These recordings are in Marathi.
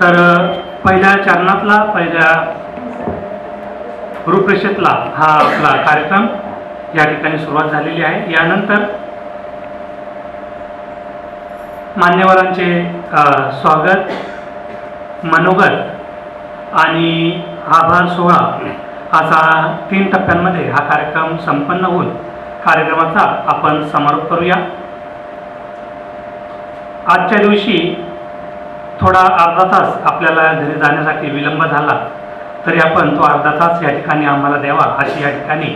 तर पहिल्या चरणातला पहिल्या रूपरेषेतला हा आपला कार्यक्रम या ठिकाणी सुरुवात झालेली आहे. यानंतर मान्यवरांचे स्वागत मनोगत आणि आभार सोहळा असा तीन टप्प्यांमध्ये हा कार्यक्रम संपन्न होऊन कार्यक्रमाचा आपण समारोप करूया. आजच्या दिवशी थोडा अर्धा तास आपल्याला घरी जाण्यासाठी विलंब झाला तरी आपण तो अर्धा तास या ठिकाणी आम्हाला द्यावा अशी या ठिकाणी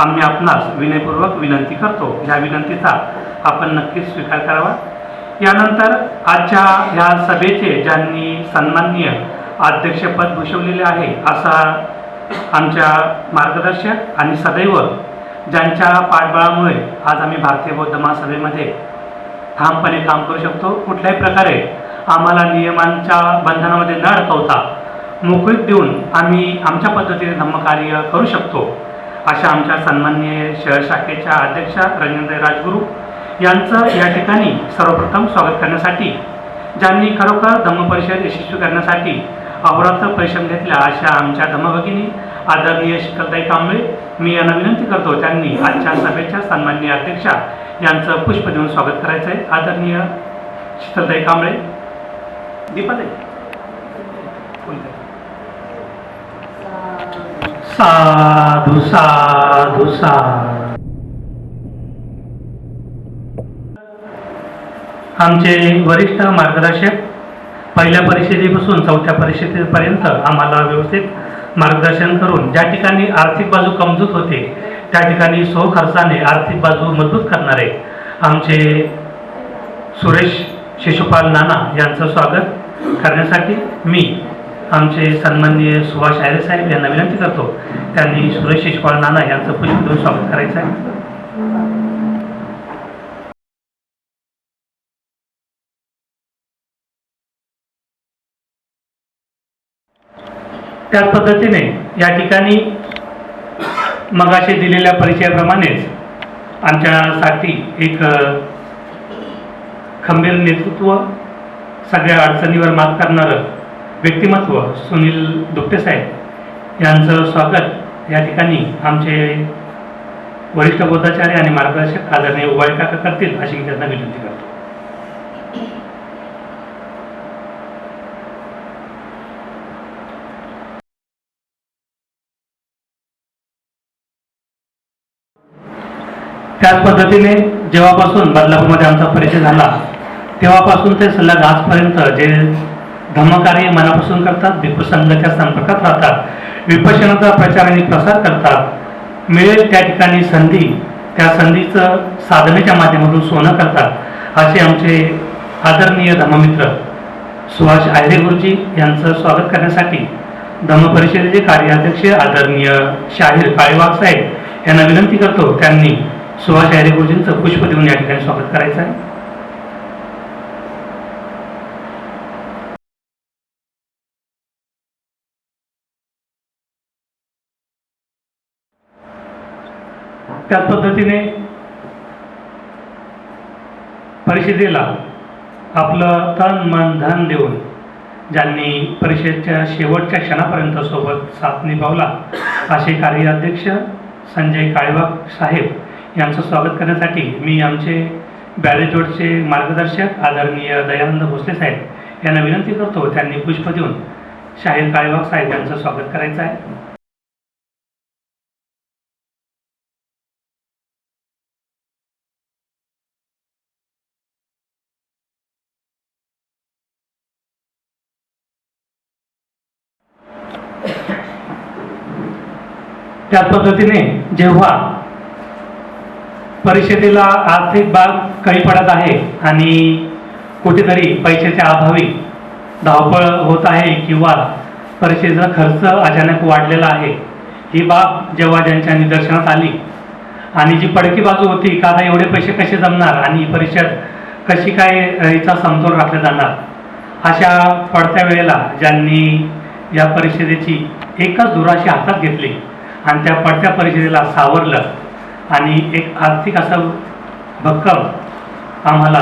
आम्ही आपणास विनयपूर्वक विनंती करतो. या विनंतीचा आपण नक्कीच स्वीकार करावा. यानंतर आजच्या ह्या सभेचे ज्यांनी सन्माननीय अध्यक्षपद भूषवलेले आहे असा आमच्या मार्गदर्शक आणि सदैव ज्यांच्या पाठबळामुळे आज आम्ही भारतीय बौद्ध महासभेमध्ये ठामपणे काम करू शकतो कुठल्याही प्रकारे आम्हाला नियमांच्या बंधनामध्ये न अडकवता मोकळीक देऊन आम्ही आमच्या पद्धतीने धम्मकार्य करू शकतो अशा आमच्या सन्मान्य शहर शाखेच्या अध्यक्षा रंजनताई राजगुरू यांचं या ठिकाणी सर्वप्रथम स्वागत करण्यासाठी ज्यांनी खरोखर धम्मपरिषद यशस्वी करण्यासाठी अहोरात्र परिश्रम घेतला अशा आमच्या धम्मभगिनी आदरणीय शिकलताई कांबळे मी यांना विनंती करतो त्यांनी आजच्या सभेच्या सन्माननीय अध्यक्षा यांचं पुष्प देऊन स्वागत करायचं आहे आदरणीय शीतलताई कांबळे दीपाताई साधू साधू साधू. आमचे वरिष्ठ मार्गदर्शक पहिल्या परिषदेपासून चौथ्या परिषदेपर्यंत आम्हाला व्यवस्थित मार्गदर्शन करून ज्या ठिकाणी आर्थिक बाजू कमजोर होते त्या ठिकाणी सो खर्चाने आर्थिक बाजू मजबूत करणारे आमचे सुरेश शिशुपाल नाना यांचं स्वागत. करण्यासाठी मी आमचे सन्माननीय सुभाष आयरे साहेब यांना विनंती करतो. त्यांनी सुरेश शिशुपाल नाना यांचं पुष्प देऊन स्वागत करायचं आहे. त्याच पद्धतीने या ठिकाणी मगाशी दिलेल्या परिचयाप्रमाणेच आमच्यासाठी एक खंबीर नेतृत्व सगळ्या अडचणीवर मात करणारं व्यक्तिमत्व सुनील दुप्ते साहेब यांचं स्वागत. या ठिकाणी आमचे वरिष्ठ बोधाचार्य आणि मार्गदर्शक आदरणीय उभारी काका करतील अशी मी त्यांना विनंती करतो. त्याच पद्धतीने जेव्हापासून बदलापूरमध्ये आमचा परिचय झाला तेव्हापासून ते सलग आजपर्यंत जे धम्मकार्य मनापासून करतात विपसंघाच्या संपर्कात राहतात विपशनाचा प्रचार आणि प्रसार करतात मिळेल त्या ठिकाणी संधी त्या संधीचं साधनेच्या माध्यमातून सोनं करतात असे आमचे आदरणीय धम्ममित्र सुभाष आयरे गुरुजी यांचं स्वागत करण्यासाठी धम्म परिषदेचे कार्याध्यक्ष आदरणीय शाहीर काळेवाग साहेब यांना विनंती करतो त्यांनी सुभाष आयरे गुरुजींचं पुष्प देऊन या ठिकाणी स्वागत करायचं आहे. त्याच पद्धतीने परिषदेला आपलं तन मन धन देऊन ज्यांनी परिषदेच्या शेवटच्या क्षणापर्यंत सोबत साथ निभावला असे कार्याध्यक्ष संजय काळेबाग साहेब यांचं स्वागत करण्यासाठी मी आमचे बॅरेजोडचे मार्गदर्शक आदरणीय दयानंद भोसले साहेब यांना विनंती करतो त्यांनी पुष्प देऊन शाहीर काळेबाग साहेब यांचं स्वागत करायचं आहे. त्याच पद्धतीने जेव्हा परिषदेला आर्थिक बाब कमी पडत आहे आणि कुठेतरी पैशाच्या अभावी धावपळ होत आहे किंवा परिषदेचा खर्च अचानक वाढलेला आहे ही बाब जेव्हा ज्यांच्या निदर्शनात आली आणि जी पडकी बाजू होती का आता एवढे पैसे कसे जमणार आणि परिषद कशी काय हिचा समतोल राखला जाणार अशा पडत्या वेळेला ज्यांनी या परिषदेची एकच दुराशी हातात घेतली आणि त्या पडत्या परिषदेला सावरलं. आणि एक आर्थिक असं भक्कम आम्हाला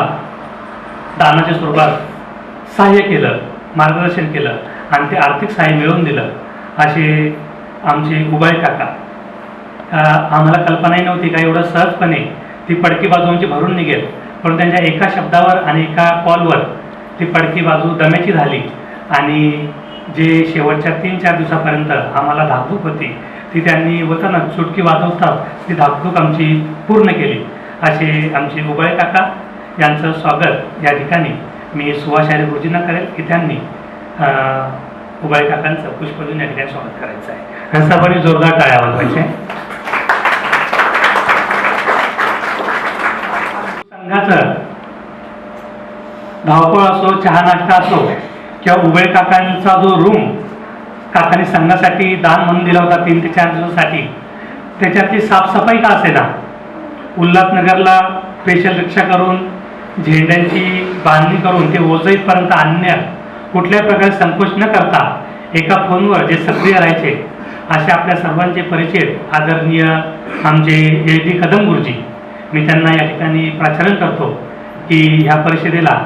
दानाच्या स्वरूपात सहाय्य केलं मार्गदर्शन केलं आणि ते आर्थिक सहाय्य मिळवून दिलं. असे आमचे उबाळे काका. आम्हाला कल्पनाही नव्हती का एवढं सहजपणे ती पडकी बाजू आमची भरून निघेल. पण त्यांच्या एका शब्दावर आणि एका कॉलवर ती पडकी बाजू दम्याची झाली. आणि जे शेवटच्या तीन चार दिवसापर्यंत आम्हाला धाकधूक होती ती त्यांनी वचनात सुटकी चुटकी वाजवतात ती धाकधूक आमची पूर्ण केली. असे आमचे उबळे काका यांचं स्वागत या ठिकाणी मी सुभाषारी गुरुजींना करेल की त्यांनी उबळे काकांचं पुष्पजून या ठिकाणी स्वागत करायचं आहे. रस्तापणे जोरदार टाळ्या वाजवायचे संघाचं धावपळ असो चहा नाश्ता असो किंवा उबळे काकांचा जो रूम काकाने संघासाठी दान म्हणून दिला होता तीन ते चार दिवसासाठी. त्याच्यातली साफसफाई का असेना? उल्हासनगरला स्पेशल रिक्षा करून झेंड्यांची बांधणी करून ते ओझईपर्यंत आणण्यात कुठल्याही प्रकारे संकोच न करता एका फोनवर जे सक्रिय राहायचे असे आपल्या सर्वांचे परिचित आदरणीय आमचे ए डी कदम गुरुजी मी त्यांना या ठिकाणी प्राचारण करतो की ह्या परिषदेला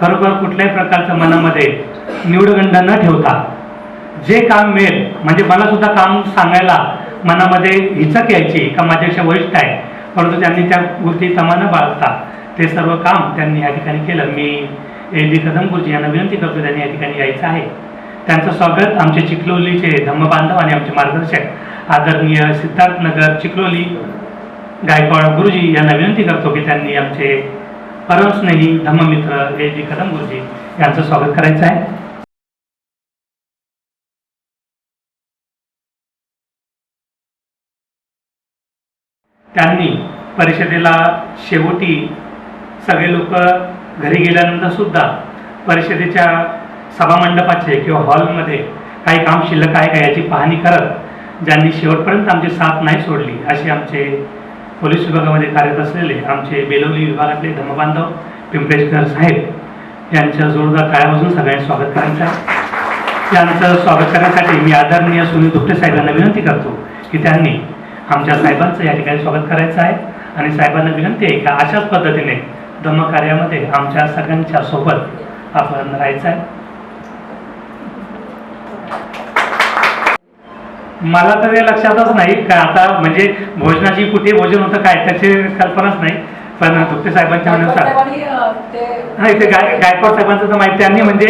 खरोखर कुठल्याही प्रकारचं मनामध्ये निवडगंड न ठेवता जे काम मिळेल म्हणजे मला सुद्धा काम सांगायला मनामध्ये हिचक यायची का माझ्यापेक्षा वरिष्ठ आहे? परंतु त्यांनी त्या गोष्टी तमा न बाळगता ते सर्व काम त्यांनी या ठिकाणी केलं. मी ए. डी कदम गुरुजी यांना विनंती करतो त्यांनी या ठिकाणी यायचं आहे. त्यांचं स्वागत आमचे चिखलोलीचे धम्मबांधव आणि आमचे मार्गदर्शक आदरणीय सिद्धार्थनगर चिखलोली गायकवाड गुरुजी यांना विनंती करतो की त्यांनी आमचे परमस्नेही धम्ममित्र एल डी कदम गुरुजी यांचं स्वागत करायचं आहे. त्यांनी परिषदेला शेवटी सगळे लोक घरी गेल्यानंतर सुद्धा परिषदेच्या सभामंडपाचे किंवा हॉलमध्ये काही काम शिल्लक आहे का याची पाहणी करत ज्यांनी शेवटपर्यंत आमची साथ नाही सोडली असे आमचे पोलीस विभागामध्ये कार्यरत असलेले आमचे बेलवली विभागातले धर्मबांधव पिंपळेशकर साहेब यांच्या जोरदार टाळ्यापासून सगळ्यांनी स्वागत करायचं आहे. त्यांचं स्वागत करण्यासाठी मी आदरणीय सुनील दुपटे साहेबांना विनंती करतो की त्यांनी आमच्या साहेबांचं या ठिकाणी स्वागत करायचं आहे. आणि साहेबांना विनंती आहे की अशाच पद्धतीने धम्मकार्यामध्ये आमच्या सगळ्यांच्या सोबत आपण राहायचं आहे. मला तर हे लक्षातच नाही का आता म्हणजे भोजनाची कुठे भोजन होतं काय त्याची कल्पनाच नाही. पण दुपटे साहेबांच्या म्हणण्यानुसार ते नाही ते गाय गायकवाड साहेबांचं तर माहिती त्यांनी म्हणजे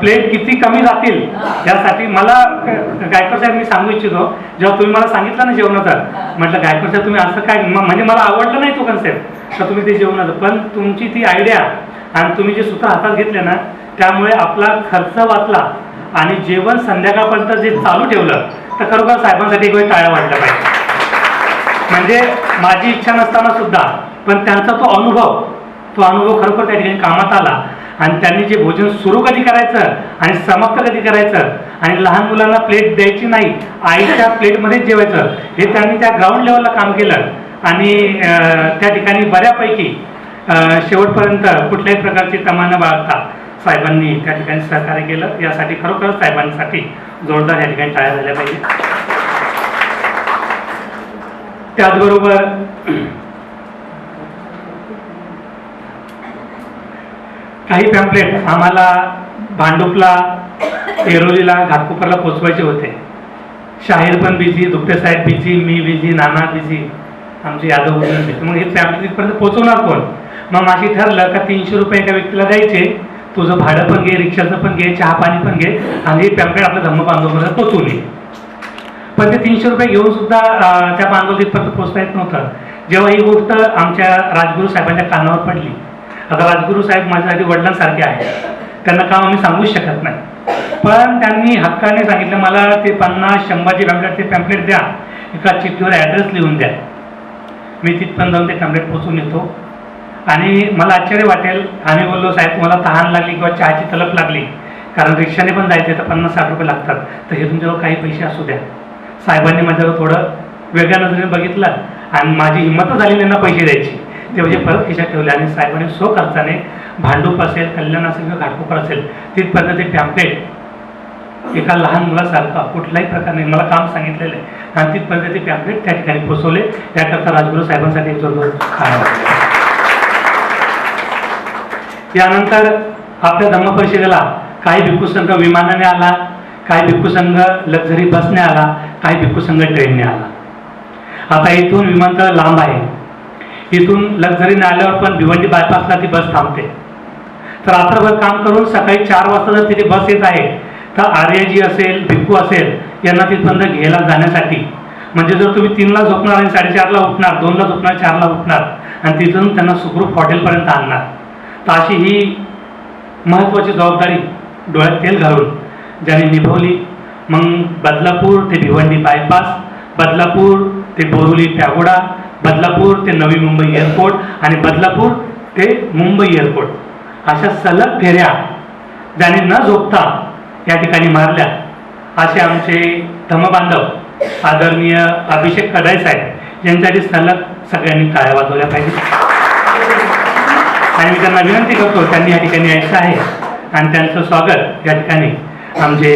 प्लेट किती कमी जातील यासाठी मला गायकर गायकवाड साहेब मी सांगू इच्छितो. जेव्हा तुम्ही मला सांगितलं ना जेवणाचं म्हटलं गायकवाड साहेब तुम्ही असं काय म्हणजे मला आवडलं नाही तो कन्सेप्ट तर तुम्ही ते जेवणाचं. पण तुमची ती आयडिया आणि तुम्ही जे सूत्र हातात घेतले ना त्यामुळे आपला खर्च वाचला आणि जेवण संध्याकाळपर्यंत जे चालू ठेवलं तर खरोखर साहेबांसाठी एक वेळ टाळ्या वाटल्या पाहिजे. म्हणजे माझी इच्छा नसताना सुद्धा पण त्यांचा तो अनुभव तो अनुभव खरोखर त्या ठिकाणी कामात आला. आणि त्यांनी जे भोजन सुरू कधी करायचं आणि समाप्त कधी करायचं आणि लहान मुलांना प्लेट द्यायची नाही आईच्या प्लेटमध्येच जेवायचं हे त्यांनी त्या ग्राउंड लेवलला काम केलं. आणि त्या ठिकाणी बऱ्यापैकी शेवटपर्यंत कुठल्याही प्रकारची तमा न बाळगता साहेबांनी त्या ठिकाणी सहकार्य केलं. यासाठी खरोखर साहेबांसाठी जोरदार या ठिकाणी टाळ्या झाल्या पाहिजे त्याचबरोबर काही पॅम्पलेट आम्हाला भांडुपला एरोलीला घाटकोपरला पोचवायचे होते. शाहीर पण बिझी दुपटे साहेब बिझी मी बिझी नाना बिझी आमचे यादव बिझी मग हे पॅम्पलेट इथपर्यंत पोचवणार कोण? मग माझी ठरलं का तीनशे रुपये एका व्यक्तीला द्यायचे. तुझं भाडं पण घे रिक्षाचं पण घे चहा पाणी पण घे आणि हे पॅम्पलेट आपल्या धम्म बांधवमध्ये पोचवून येईल पण ते तीनशे रुपये घेऊन सुद्धा त्या बांधव तिथपर्यंत पोचता येत नव्हतं. जेव्हा ही गोष्ट आमच्या राजगुरू साहेबांच्या कानावर पडली आता राजगुरू साहेब माझ्यासाठी वडिलांसारखे आहेत. त्यांना काम आम्ही सांगूच शकत नाही. पण त्यांनी हक्काने सांगितलं मला ते पन्नास शंभरचे पॅम्पलेट ते पॅम्पलेट द्या. एका चिठ्ठीवर ॲड्रेस लिहून द्या. मी तिथपर्यंत जाऊन ते पॅम्पलेट पोचून येतो. आणि मला आश्चर्य वाटेल आम्ही बोललो साहेब तुम्हाला तहान लागली किंवा चहाची तलप लागली. कारण रिक्षाने पण जायचे तर पन्नास साठ रुपये लागतात. तर हे तुमच्यावर काही पैसे असू द्या. साहेबांनी माझ्यावर थोडं वेगळ्या नजरेने बघितलं आणि माझी हिंमतच झाली त्यांना पैसे द्यायची. ते म्हणजे परत खिशात ठेवले आणि साहेबांनी सो खर्चाने भांडूप असेल कल्याण असेल किंवा घाटकोपर असेल तिथपर्यंत ते पॅम्पलेट एका लहान मुलासारखा कुठल्याही प्रकारे मला काम सांगितलेलं आहे. आणि तिथपर्यंत ते पॅम्पलेट त्या ठिकाणी पोचवले. त्याकरता राजगुरू साहेबांसाठी यानंतर आपल्या धम्म परिषदेला काही भिक्खू संघ विमानाने आला काही भिक्खू संघ लक्झरी बसने आला काही भिक्खू संघ ट्रेनने आला. आता इथून विमानतळ लांब आहे. इथून लक्झरीने आल्यावर पण भिवंडी बायपासला ती बस थांबते. तर रात्रभर काम करून सकाळी चार वाजता जर तिथे बस येत आहे तर आर्य जी असेल भिक्कू असेल यांना तिथपर्यंत घ्यायला जाण्यासाठी. म्हणजे जर तुम्ही तीनला झोपणार आणि साडेचारला उठणार दोनला झोपणार चारला उठणार आणि तिथून त्यांना सुखरूप हॉटेलपर्यंत आणणार. तर अशी ही महत्त्वाची जबाबदारी डोळ्यात तेल घालून ज्यांनी निभवली. मग बदलापूर ते भिवंडी बायपास बदलापूर ते बोरुली पॅगोडा बदलापूर ते नवी मुंबई एअरपोर्ट आणि बदलापूर ते मुंबई एअरपोर्ट अशा सलग फेऱ्या ज्याने न झोपता या ठिकाणी मारल्या. असे आमचे धमबांधव आदरणीय अभिषेक कदाय साहेब यांच्यासाठी सलग सगळ्यांनी टाळ्या वाजवल्या पाहिजे. आणि मी त्यांना विनंती करतो त्यांनी या ठिकाणी यायचं आहे आणि त्यांचं स्वागत या ठिकाणी आमचे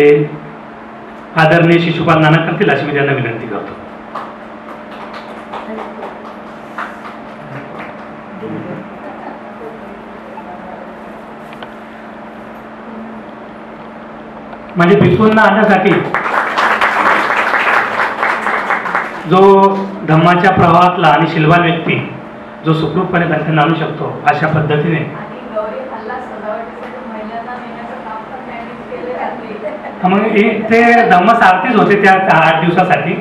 आदरणीय शिशुपाल नाना करतील अशी मी त्यांना विनंती करतो. म्हणजे भिक्खूंना आणण्यासाठी. जो धम्माच्या प्रवाहातला आणि शिलवान व्यक्ती जो सुखरूपपणे त्यांना आणू शकतो अशा पद्धतीने. मग ते धम्म सारथीच होते त्या आठ दिवसासाठी.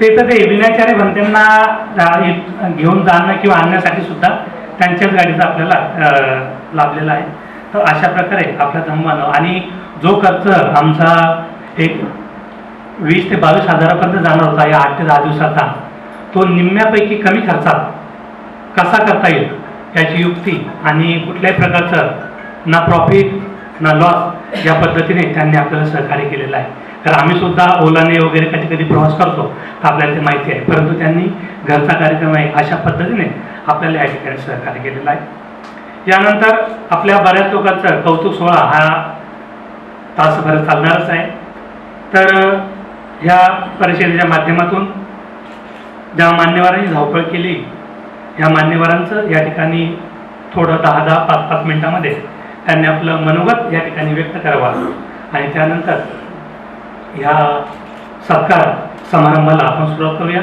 ते तर ते विनाचार्य भंतेंना घेऊन जाणं किंवा आणण्यासाठी सुद्धा त्यांच्याच गाडीचा आपल्याला लाभलेला आहे. तर अशा प्रकारे आपल्या धम्मानं आणि जो खर्च आमचा एक वीस ते बावीस हजारापर्यंत जाणार होता या आठ ते दहा दिवसाचा तो निम्म्यापैकी कमी खर्चात कसा करता येईल याची युक्ती आणि कुठल्याही प्रकारचं ना प्रॉफिट ना लॉस या पद्धतीने त्यांनी आपल्याला सहकार्य केलेलं आहे. तर आम्ही सुद्धा ओलाने वगैरे कधी कधी प्रवास करतो तर आपल्याला ते माहिती आहे. परंतु त्यांनी घरचा कार्यक्रम आहे अशा पद्धतीने आपल्याला या ठिकाणी सहकार्य केलेलं आहे. यानंतर आपल्या बऱ्याच लोकांचा कौतुक सोहळा हा तासभर चालणारच आहे. तर ह्या परिषदेच्या माध्यमातून ज्या मान्यवरांनी धावपळ केली ह्या मान्यवरांचं या ठिकाणी थोडं दहा दहा पाच पाच मिनटामध्ये त्यांनी आपलं मनोगत या ठिकाणी व्यक्त करावं. आणि त्यानंतर ह्या सत्कार समारंभाला आपण सुरुवात करूया.